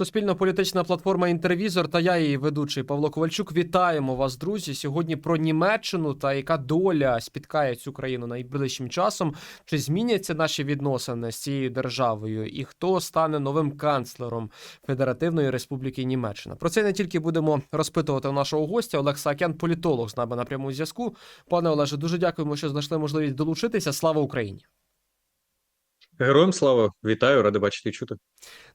Суспільно-політична платформа Інтервізор та я, її ведучий Павло Ковальчук. Вітаємо вас, друзі. Сьогодні про Німеччину та яка доля спіткає цю країну найближчим часом. Чи зміняться наші відносини з цією державою, і хто стане новим канцлером Федеративної Республіки Німеччина? Про це не тільки будемо розпитувати у нашого гостя. Олег Саакян, політолог з нами на прямому зв'язку. Пане Олеже, дуже дякуємо, що знайшли можливість долучитися. Слава Україні! Героям слава, вітаю, радий бачити і чути.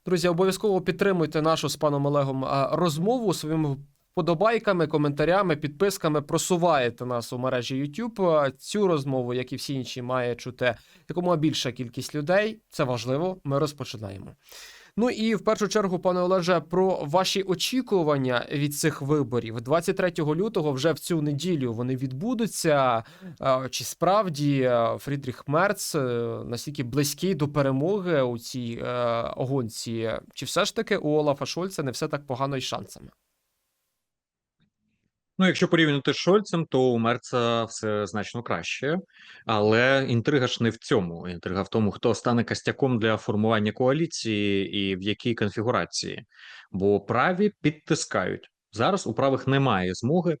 Друзі, обов'язково підтримуйте нашу з паном Олегом розмову своїми вподобайками, коментарями, підписками. Просуваєте нас у мережі YouTube. Цю розмову, як і всі інші, має чути якомога більша кількість людей. Це важливо. Ми розпочинаємо. Ну і в першу чергу, пане Олеже, про ваші очікування від цих виборів 23 лютого, вже в цю неділю вони відбудуться. Е, Чи справді е, Фрідріх Мерц е, настільки близький до перемоги у цій огонці? гонці? Чи все ж таки у Олафа Шольца не все так погано із шансами? Ну, якщо порівняти з Шольцем, то у Мерца все значно краще, але інтрига ж не в цьому. Інтрига в тому, хто стане костяком для формування коаліції і в якій конфігурації. Бо праві підтискають зараз. У правих немає змоги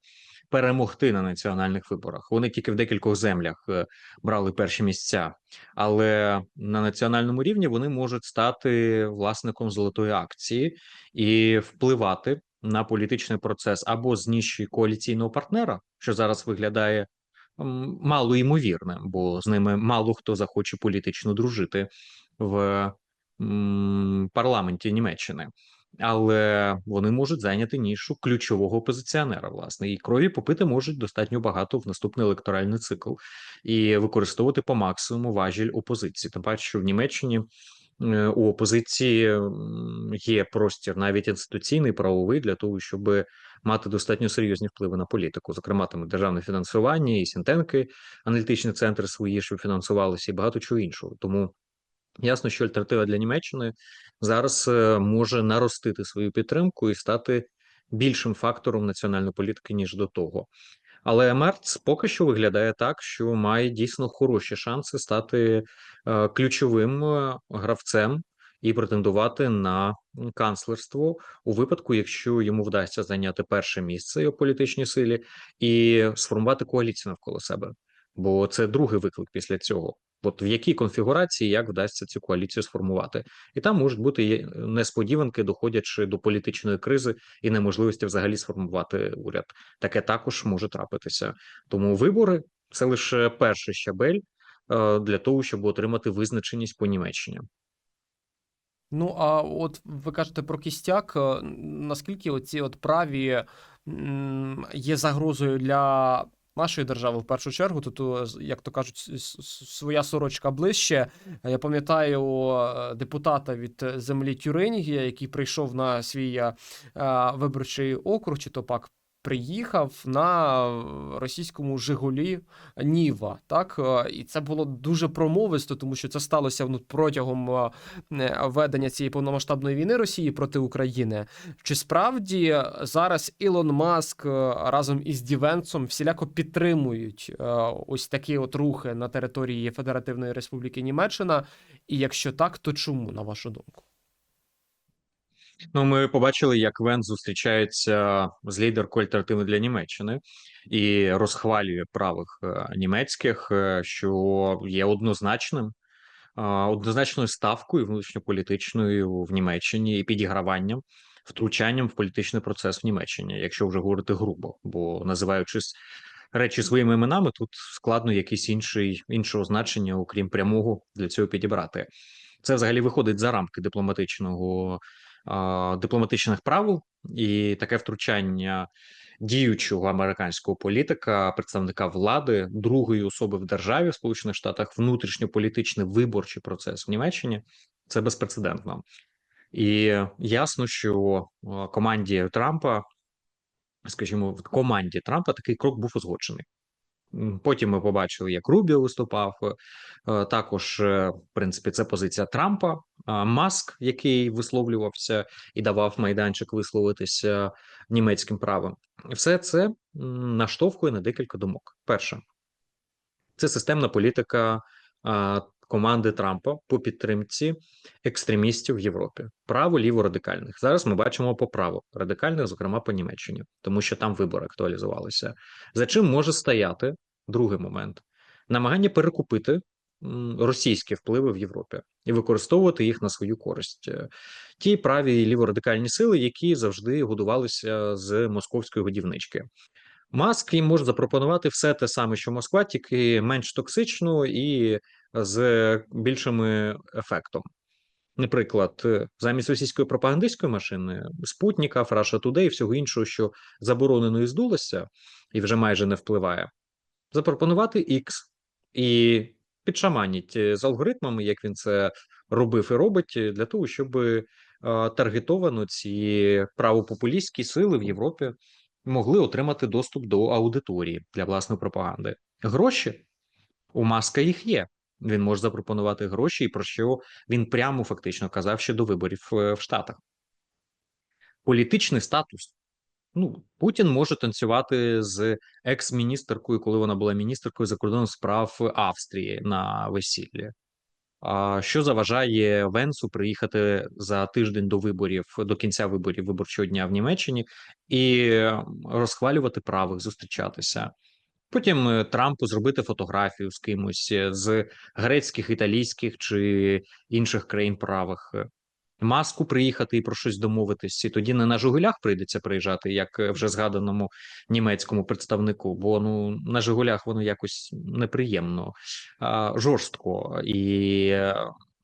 перемогти на національних виборах. Вони тільки в декількох землях е, брали перші місця, але на національному рівні вони можуть стати власником золотої акції і впливати на політичний процес або з ніші коаліційного партнера, що зараз виглядає мало ймовірним, бо з ними мало хто захоче політично дружити в парламенті Німеччини. Але вони можуть зайняти нішу ключового опозиціонера, власне, і крові попити можуть достатньо багато в наступний електоральний цикл і використовувати по максимуму важіль опозиції. Тим паче, що в Німеччині у опозиції є простір навіть інституційний правовий для того, щоб мати достатньо серйозні впливи на політику, зокрема там державне фінансування, і сінтенки, аналітичні центри свої, щоб фінансувалися, і багато чого іншого. Тому ясно, що альтернатива для Німеччини зараз е, може наростити свою підтримку і стати більшим фактором національної політики ніж до того. Але Мерц поки що виглядає так, що має дійсно хороші шанси стати е, ключовим е, гравцем і претендувати на канцлерство у випадку, якщо йому вдасться зайняти перше місце у політичній силі і сформувати коаліцію навколо себе. Бо це другий виклик після цього. От в якій конфігурації як вдасться цю коаліцію сформувати, і там можуть бути несподіванки, доходячи до політичної кризи і неможливості взагалі сформувати уряд. Таке також може трапитися. Тому вибори це лише перший щабель е, для того, щоб отримати визначеність по Німеччині. Ну а от ви кажете про кістяк. е, Наскільки оці от праві є загрозою для нашої держави в першу чергу? Тут, як то кажуть, своя сорочка ближче. Я пам'ятаю е, депутата від е, землі Тюрингія, який прийшов на свій е, е, виборчий округ, чи то пак. Приїхав на російському Жигулі Ніва, так Е, і це було дуже промовисто, тому що це сталося ну, протягом е, е, ведення цієї повномасштабної війни Росії проти України. Чи справді зараз Ілон Маск разом із Дівенцом всіляко підтримують ось такі от рухи на території Федеративної Республіки Німеччина? І якщо так, то чому на вашу думку? Ну, ми побачили, як Вен зустрічається з лідеркою альтернативи для Німеччини і розхвалює правих е, німецьких, е, що є однозначним, е, однозначною ставкою внутрішньополітичною в Німеччині і підіграванням, втручанням в політичний процес в Німеччині, якщо вже говорити грубо, бо називаючись речі своїми іменами, тут складно якийсь інший іншого значення, окрім прямого, для цього підібрати. Це взагалі виходить за рамки дипломатичного дипломатичних правил, і таке втручання діючого американського політика, представника влади, другої особи в державі в Сполучених Штатах, внутрішньополітичний виборчий процес в Німеччині це безпрецедентно. І ясно, що команді Трампа, скажімо, в команді Трампа такий крок був узгоджений. Потім ми побачили, як Рубіо виступав. Е, Також, е, в принципі, це позиція Трампа. Маск, який висловлювався і давав майданчик висловитися німецьким правом. Все це наштовхує на декілька думок. Перше, це системна політика команди Трампа по підтримці екстремістів в Європі, право ліво радикальних. Зараз ми бачимо по право радикальних, зокрема по Німеччині, тому що там вибори актуалізувалися. За чим може стояти другий момент намагання перекупити російські впливи в Європі і використовувати їх на свою користь. Е, Ті праві і ліворадикальні сили, які завжди годувалися з московської годівнички. Маск їм може запропонувати все те саме, що Москва, тільки менш токсично і з більшим ефектом. Наприклад, е, замість російської пропагандистської машини, Спутника, Russia Today і всього іншого, що заборонено і здулося, і вже майже не впливає, запропонувати X і підшаманіть е, з алгоритмами, як він це робив і робить, е, для того, щоб е, таргетовано ці правопопулістські сили в Європі могли отримати доступ до аудиторії для власної пропаганди. Гроші у Маска їх є. Він може запропонувати гроші, і про що він прямо фактично казав ще до виборів в Штатах. Політичний статус. Ну, Путін може танцювати з екс-міністеркою, коли вона була міністеркою закордонних справ Австрії на весіллі. А що заважає Венсу приїхати за тиждень до виборів, до кінця виборів виборчого дня в Німеччині і розхвалювати правих, зустрічатися? Потім е, Трампу зробити фотографію з кимось е, з грецьких, італійських чи інших країн правих. Маску приїхати і про щось домовитись, і тоді не на Жигулях прийдеться приїжджати, як е, вже згаданому німецькому представнику, бо ну на Жигулях воно якось неприємно, жорстко і е,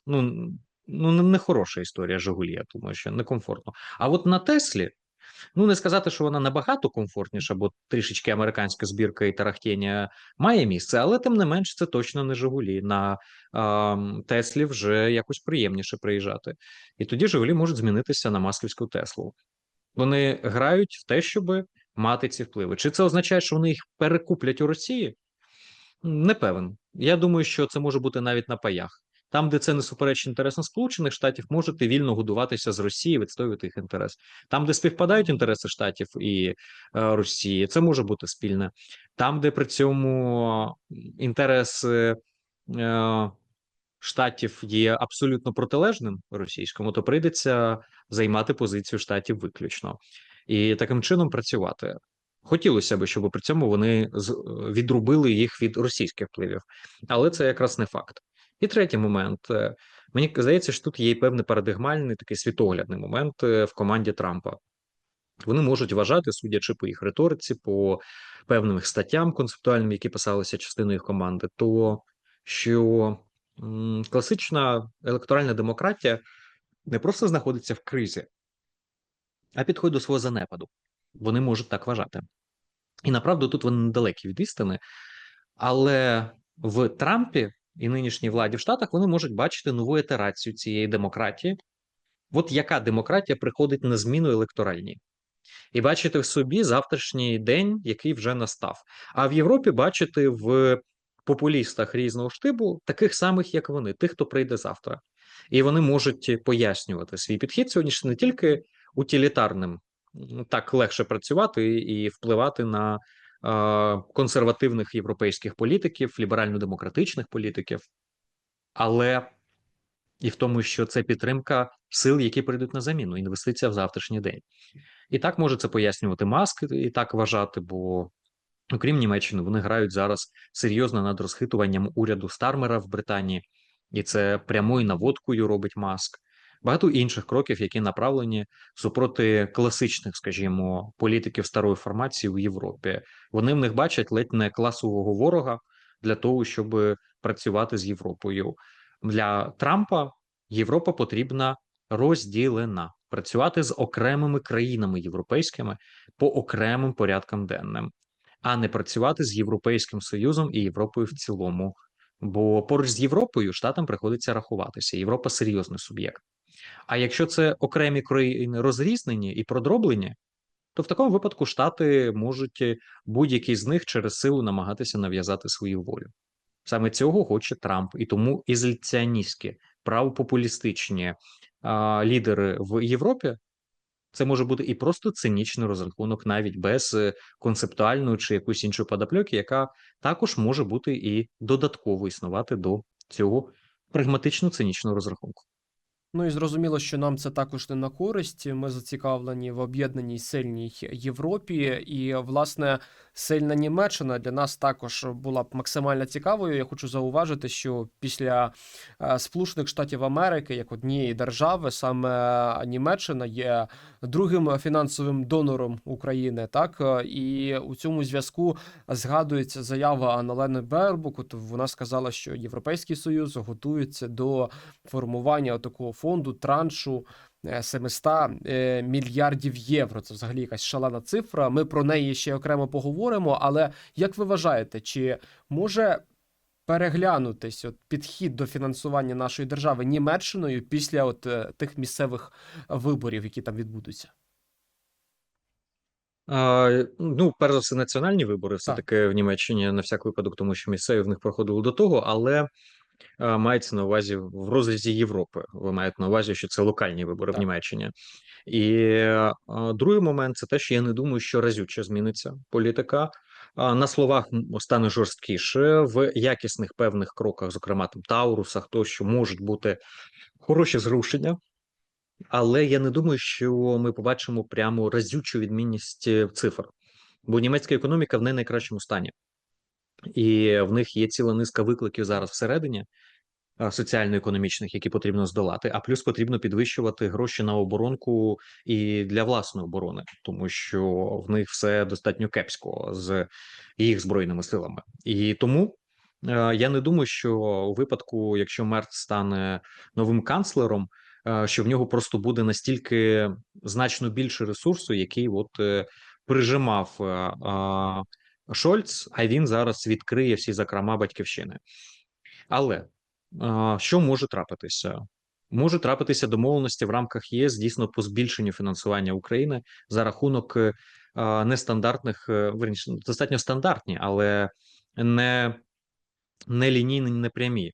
ну, ну не хороша історія Жигулі. Я думаю, що некомфортно. А от на Теслі. Ну, не сказати, що вона набагато комфортніша, бо трішечки американська збірка і тарахтіння має місце, але тим не менш це точно не Жигулі. На а, Теслі вже якось приємніше приїжджати. І тоді Жигулі можуть змінитися на масківську Теслу. Вони грають в те, щоб мати ці впливи. Чи це означає, що вони їх перекуплять у Росії? Не певен. Я думаю, що це може бути навіть на паях. Там, де це не суперечить інтересам Сполучених Штатів, можете вільно годуватися з Росії, відстоювати їх інтерес. Там, де співпадають інтереси Штатів і е, Росії, це може бути спільне. Там, де при цьому інтерес е, е, штатів є абсолютно протилежним російському, то прийдеться займати позицію штатів виключно і таким чином працювати. Хотілося б, щоб при цьому вони з- відрубили їх від російських впливів, але це якраз не факт. І третій момент. Е, Мені здається, що тут є і певний парадигмальний такий світоглядний момент е, в команді Трампа. Вони можуть вважати, судячи по їх риториці, по певним статтям концептуальним, які писалися частиною їх команди, то що класична електоральна демократія не просто знаходиться в кризі, а підходить до свого занепаду. Вони можуть так вважати. І направду тут вони недалекі від істини, але в Трампі і нинішній владі в Штатах вони можуть бачити нову ітерацію цієї демократії. От яка демократія приходить на зміну електоральній, і бачити в собі завтрашній день, який вже настав. А в Європі бачити в популістах різного штибу таких самих, як вони, тих, хто прийде завтра. І вони можуть пояснювати свій підхід сьогодні не тільки утилітарним, так легше працювати і впливати на консервативних європейських політиків, ліберально-демократичних політиків, але і в тому, що це підтримка сил, які прийдуть на заміну, інвестиція в завтрашній день. І так може це пояснювати Маск, і так вважати, бо окрім Німеччини, вони грають зараз серйозно над розхитуванням уряду Стармера в Британії, і це прямою наводкою робить Маск. Багато інших кроків, які направлені супроти класичних, скажімо, політиків старої формації у Європі. Вони в них бачать ледь не класового ворога для того, щоб працювати з Європою. Для Трампа Європа потрібна розділена, працювати з окремими країнами європейськими по окремим порядкам денним, а не працювати з Європейським Союзом і Європою в цілому. Бо поруч з Європою штатам приходиться рахуватися. Європа серйозний суб'єкт. А якщо це окремі країни розрізнені і продроблені, то в такому випадку штати можуть будь-який з них через силу намагатися нав'язати свою волю. Саме цього хоче Трамп, і тому ізоляціоністські, правопопулістичні а, лідери в Європі. Це може бути і просто цинічний розрахунок, навіть без е, концептуальної чи якоїсь іншої подопльоки, яка також може бути і додатково існувати до цього прагматично цинічного розрахунку. Ну і зрозуміло, що нам це також не на користь. Ми зацікавлені в об'єднаній сильній Європі, і власне сильна Німеччина для нас також була б максимально цікавою. Я хочу зауважити, що після е, Сполучених Штатів Америки, як однієї держави, саме Німеччина є другим фінансовим донором України. Так Е, і у цьому зв'язку згадується заява Анналени Бербук. Вона сказала, що Європейський Союз готується до формування такого фонду траншу е, 700 е, мільярдів євро. Це взагалі якась шалена цифра. Ми про неї ще окремо поговоримо. Але як ви вважаєте, чи може переглянутись от підхід до фінансування нашої держави Німеччиною після от е, тих місцевих виборів, які там відбудуться? А, ну, перш за все, національні вибори все-таки в Німеччині на всяк випадок, тому що місцеві в них проходили до того, але мається на увазі в розрізі Європи. Ви маєте на увазі, що це локальні вибори Так. в Німеччині. І другий момент це те, що я не думаю, що разюче зміниться політика. На словах стане жорсткіше в якісних певних кроках, зокрема там Таурусах, тощо можуть бути хороші зрушення. Але я не думаю, що ми побачимо прямо разючу відмінність е, цифр, бо німецька економіка в не найкращому стані, і в них є ціла низка викликів зараз всередині соціально-економічних, які потрібно здолати. А плюс потрібно підвищувати гроші на оборонку і для власної оборони, тому що в них все достатньо кепсько з їх збройними силами. І тому е, я не думаю, що у випадку, якщо Мерц стане новим канцлером е, що в нього просто буде настільки значно більше ресурсу, який от е, прижимав Шольц, а він зараз відкриє всі закрома батьківщини. Але що може трапитися? Може трапитися домовленості в рамках ЄС дійсно по збільшенню фінансування України за рахунок е, нестандартних, е, верніше, достатньо стандартні, але не, не лінійні, не прямі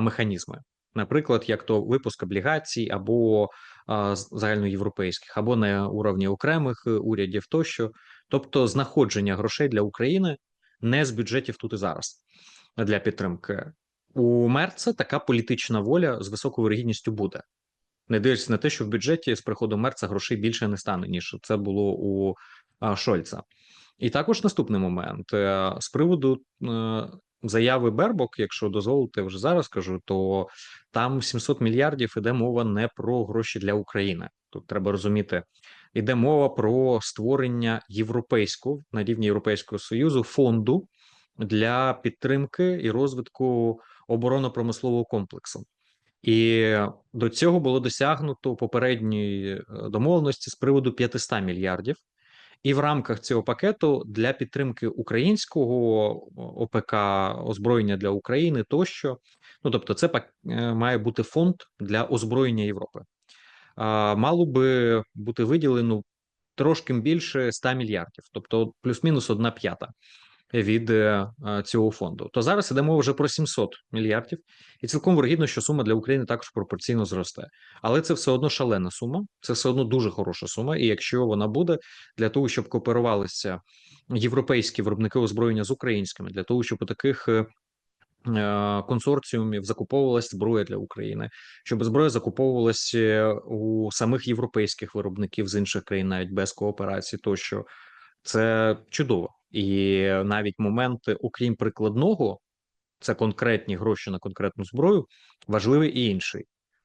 механізми наприклад, як то випуск облігацій або загальноєвропейських, або на уровні окремих е, урядів тощо, тобто знаходження грошей для України не з бюджетів тут і зараз для підтримки. У Мерца така політична воля з високою вирогідністю буде. Не дивлячись на те, що в бюджеті з приходом Мерца грошей більше не стане, ніж це було у Шольца. І також наступний момент Е, з приводу е, заяви Бербок, якщо дозволите, вже зараз кажу, то там 700 мільярдів іде мова не про гроші для України. Тут треба розуміти, іде мова про створення європейського на рівні Європейського союзу фонду для підтримки і розвитку оборонно-промислового комплексу. І до цього було досягнуто попередньої е, домовленості з приводу 500 мільярдів. І в рамках цього пакету для підтримки українського ОПК озброєння для України тощо. Ну тобто, це пак- е, має бути фонд для озброєння Європи. Мало би бути виділено трошки більше 100 мільярдів, тобто плюс-мінус одна п'ята від е, е, цього фонду. То зараз йде мова вже про 700 мільярдів, і цілком вирогідно, що сума для України також пропорційно зросте. Але це все одно шалена сума, це все одно дуже хороша сума. І якщо вона буде для того, щоб кооперувалися європейські виробники озброєння з українськими, для того, щоб у таких е, консорціумів закуповувалась зброя для України, щоб зброя закуповувалася у самих європейських виробників з інших країн, навіть без кооперації, тощо це чудово. І навіть моменти, окрім прикладного, це конкретні гроші на конкретну зброю, важливий і інший.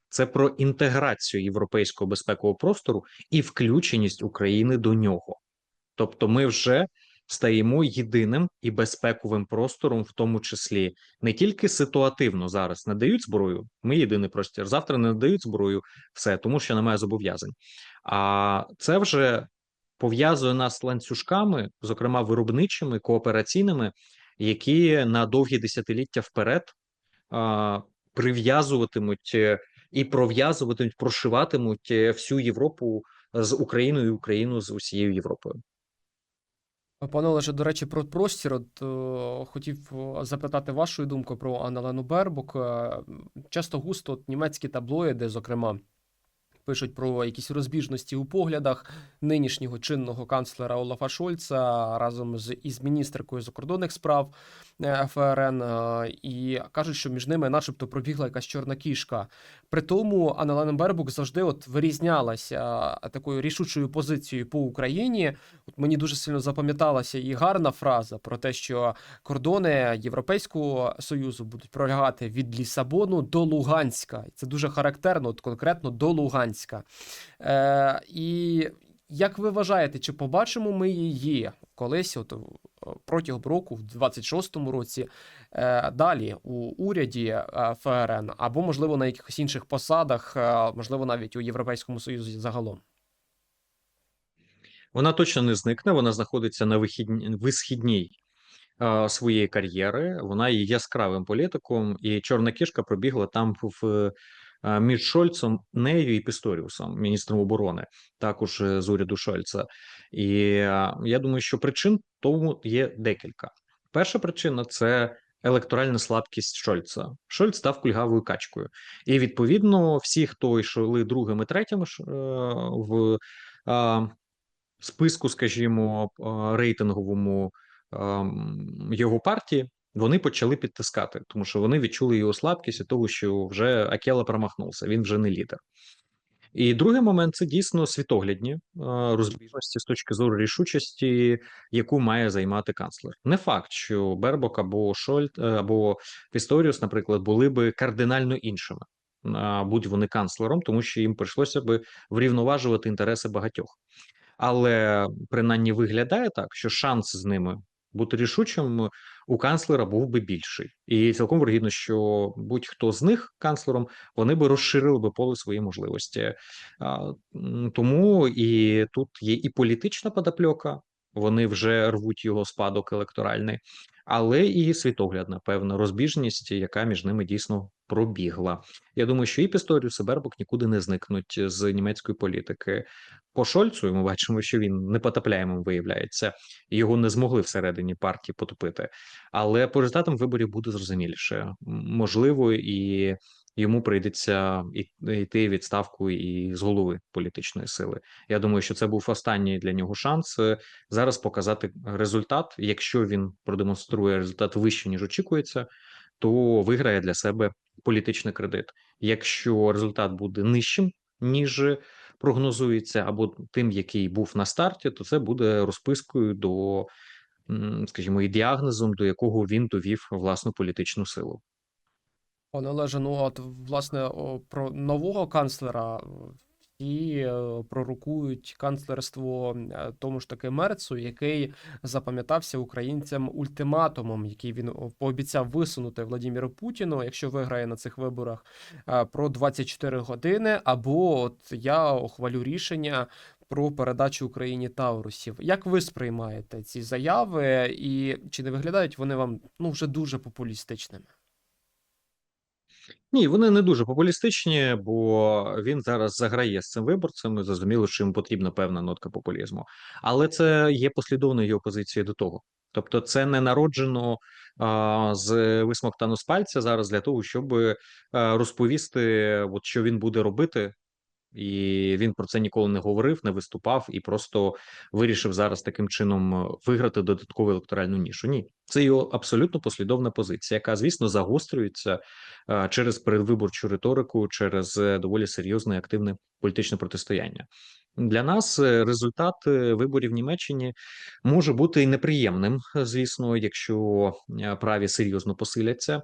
Це про інтеграцію європейського безпекового простору і включеність України до нього. Тобто, ми вже стаємо єдиним і безпековим простором, в тому числі не тільки ситуативно зараз надають зброю. Ми єдиний простір. Завтра не надають зброю, все тому, що немає зобов'язань. А це вже пов'язує нас ланцюжками, зокрема виробничими, коопераційними, які на довгі десятиліття вперед а, прив'язуватимуть е, і пров'язуватимуть, прошиватимуть е, всю Європу з Україною і Україну з усією Європою. Пане Олеже, до речі, про простір. От е, хотів е, запитати вашу думку про Анналену Бербок. Е, Часто густо от, німецькі таблоїди, зокрема, пишуть про якісь розбіжності у поглядах нинішнього чинного канцлера Олафа Шольца разом з із міністеркою закордонних справ е, ФРН, е, і кажуть, що між ними, начебто, пробігла якась чорна кішка. При тому Анна Бербук завжди от вирізнялася е, такою рішучою позицією по Україні. От мені дуже сильно запам'яталася і гарна фраза про те, що кордони Європейського союзу будуть пролягати від Лісабону до Луганська. І Це дуже характерно, от конкретно до Луганська. Е, і як ви вважаєте, чи побачимо ми її колись, от е, протягом року, в 26-му році, е, далі у уряді е, ФРН, або можливо на якихось інших посадах, е, можливо, навіть у Європейському Союзі загалом? Вона точно не зникне. Вона знаходиться на вихідні, висхідній е, своєї кар'єри. Вона є яскравим політиком, і чорна кішка пробігла там в між Шольцем, нею і Пісторіусом, міністром оборони, також е, з уряду Шольца. І я думаю, що причин тому є декілька. Перша причина це електоральна слабкість Шольца. Шольц став кульгавою качкою, і відповідно всі, хто йшли другим і третім е, в. списку, скажімо, е, рейтинговому його партії, вони почали підтискати, тому що вони відчули його слабкість і того, що вже Акела промахнувся, він вже не лідер. І другий момент це дійсно світоглядні е, розбіжності з точки зору рішучості, яку має займати канцлер. Не факт, що Бербок або Шольт е, або Пісторіус, наприклад, були би кардинально іншими, будь вони канцлером, тому що їм прийшлося би врівноважувати інтереси багатьох. Але принаймні виглядає так, що шанс з ними бути рішучим у канцлера був би більший, і цілком вірогідно, що будь-хто з них канцлером вони би розширили би поле свої можливості. Тому і тут є і політична подопльока, вони вже рвуть його спадок електоральний, але і світоглядна певна розбіжність, яка між ними дійсно пробігла. Я думаю, що і Пісторіус, і Бербок нікуди не зникнуть з німецької політики. По Шольцу ми бачимо, що він непотопляємим виявляється, його не змогли всередині партії потопити. Але по результатам виборів буде зрозуміліше. Можливо, і йому прийдеться йти відставку і з голови політичної сили. Я думаю, що це був останній для нього шанс е, зараз показати результат. Якщо він продемонструє результат вище ніж очікується, то виграє для себе політичний кредит. Якщо результат буде нижчим ніж прогнозується, або тим, який був на старті, то це буде розпискою до, скажімо, і діагнозом, до якого він довів власну політичну силу. Олеже, ну от власне про нового канцлера е, всі е, пророкують канцлерство е, тому ж таки Мерцу, який запам'ятався українцям ультиматумом, який він пообіцяв висунути Владіміру Путіну, якщо виграє на цих виборах про 24 години. Або от я ухвалю рішення про передачу Україні Таурусів. Як ви сприймаєте ці заяви, і чи не виглядають вони вам ну вже дуже популістичними? Ні, вони не дуже популістичні, бо він зараз заграє з цим виборцем. і Зрозуміло, що їм потрібна певна нотка популізму, але це є послідовною його позицією до того. Тобто, це не народжено а, з висмоктану з пальця зараз для того, щоб а, розповісти, от що він буде робити. І він про це ніколи не говорив, не виступав і просто вирішив зараз таким чином е, виграти додаткову електоральну нішу. Ні, це його абсолютно послідовна позиція, яка, звісно, загострюється е, через передвиборчу риторику, через е, доволі серйозне активне політичне протистояння. Для нас е, результат е, виборів в Німеччині може бути і неприємним, е, звісно, якщо праві серйозно посиляться,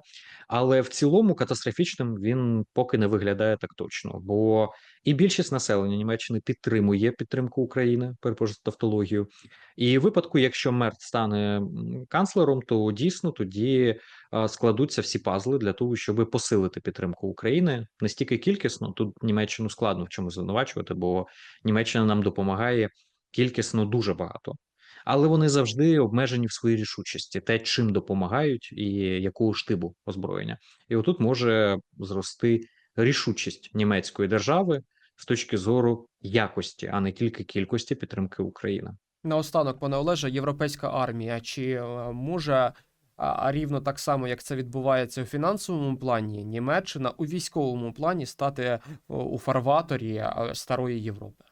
але в цілому катастрофічним він поки не виглядає так точно, бо і більшість населення Німеччини підтримує підтримку України, перепрошую тавтологію. І в випадку, якщо Мерц стане канцлером, то дійсно тоді складуться всі пазли для того, щоб посилити підтримку України не стільки кількісно. Тут Німеччину складно в чому звинувачувати, бо Німеччина нам допомагає кількісно дуже багато. Але вони завжди обмежені в своїй рішучості, те, чим допомагають, і якого штибу озброєння. І отут може зрости рішучість німецької держави з точки зору якості, а не тільки кількості підтримки України. Наостанок, пане Олеже, європейська армія чи е, може а, рівно так само, як це відбувається у фінансовому плані, Німеччина у військовому плані стати у фарваторі е, старої Європи?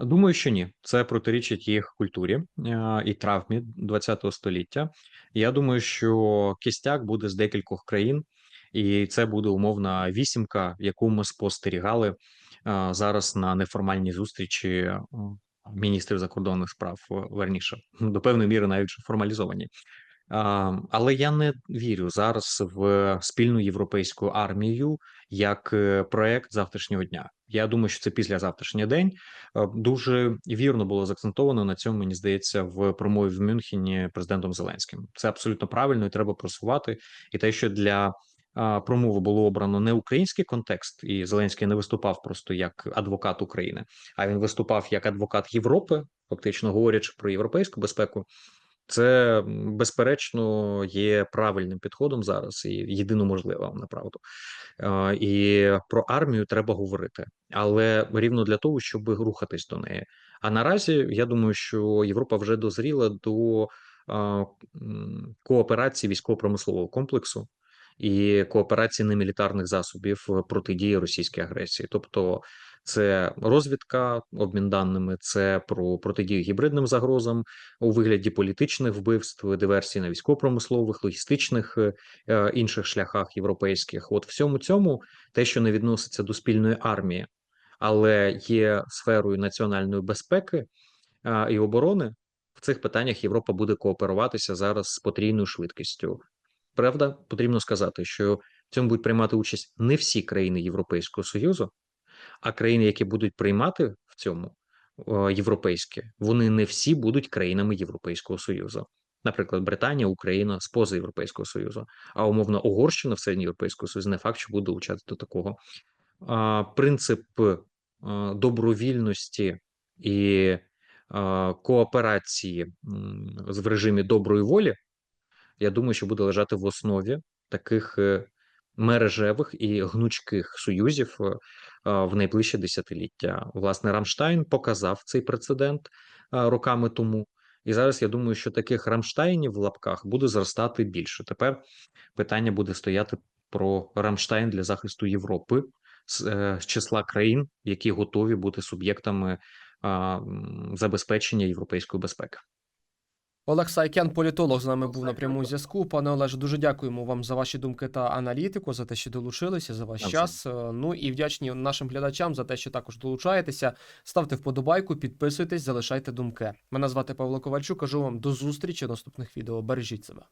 Думаю, що ні. Це протирічить їх культурі е, і травмі ХХ століття. Я думаю, що кістяк буде з декількох країн, і це буде умовна вісімка, яку ми спостерігали е, зараз на неформальній зустрічі міністрів закордонних справ верніше до певної міри навіть формалізовані. Але я не вірю зараз в спільну європейську армію як е, проект завтрашнього дня. Я думаю, що це післязавтрашній день. Е, Дуже вірно було заакцентовано на цьому. Мені здається, в промові в Мюнхені президентом Зеленським. Це абсолютно правильно і треба просувати. І те, що для промови було обрано не український контекст, і Зеленський не виступав просто як адвокат України, а він виступав як адвокат Європи, фактично говорячи про європейську безпеку. Це безперечно є правильним підходом зараз і єдино можливим направду. І про армію треба говорити, але рівно для того, щоб рухатись до неї. А наразі я думаю, що Європа вже дозріла до кооперації військово-промислового комплексу і кооперації немілітарних засобів протидії російській агресії, тобто. Це розвідка, обмін даними, це про протидію гібридним загрозам у вигляді політичних вбивств, диверсій на військово-промислових, логістичних е, е, інших шляхах європейських. От всьому цьому те, що не відноситься до спільної армії, але є сферою національної безпеки е, і оборони. В цих питаннях Європа буде кооперуватися зараз з потрійною швидкістю. Правда, потрібно сказати, що в цьому будуть приймати участь не всі країни Європейського союзу, а країни, які будуть приймати в цьому європейське, вони не всі будуть країнами Європейського союзу. Наприклад, Британія, Україна з поза Європейського союзу, а умовно Угорщина в середньоєвропейського союзу не факт, що буде долучатися до такого. А, Принцип е, добровільності і е, кооперації в режимі доброї волі, я думаю, що буде лежати в основі таких е, мережевих і гнучких союзів е, в найближче десятиліття. Власне, Рамштайн показав цей прецедент роками тому. І зараз я думаю, що таких Рамштайнів в лапках буде зростати більше. Тепер питання буде стояти про Рамштайн для захисту Європи з, е, з числа країн, які готові бути суб'єктами забезпечення європейської безпеки. Олег Сайкен, політолог, з нами був на прямому зв'язку. Пане Олеже, дуже дякуємо вам за ваші думки та аналітику, за те, що долучилися, за ваш час. Е, Ну і вдячні нашим глядачам за те, що також долучаєтеся. Ставте вподобайку, підписуйтесь, залишайте думки. Мене звати Павло Ковальчук. Кажу вам до зустрічі в наступних відео. Бережіть себе.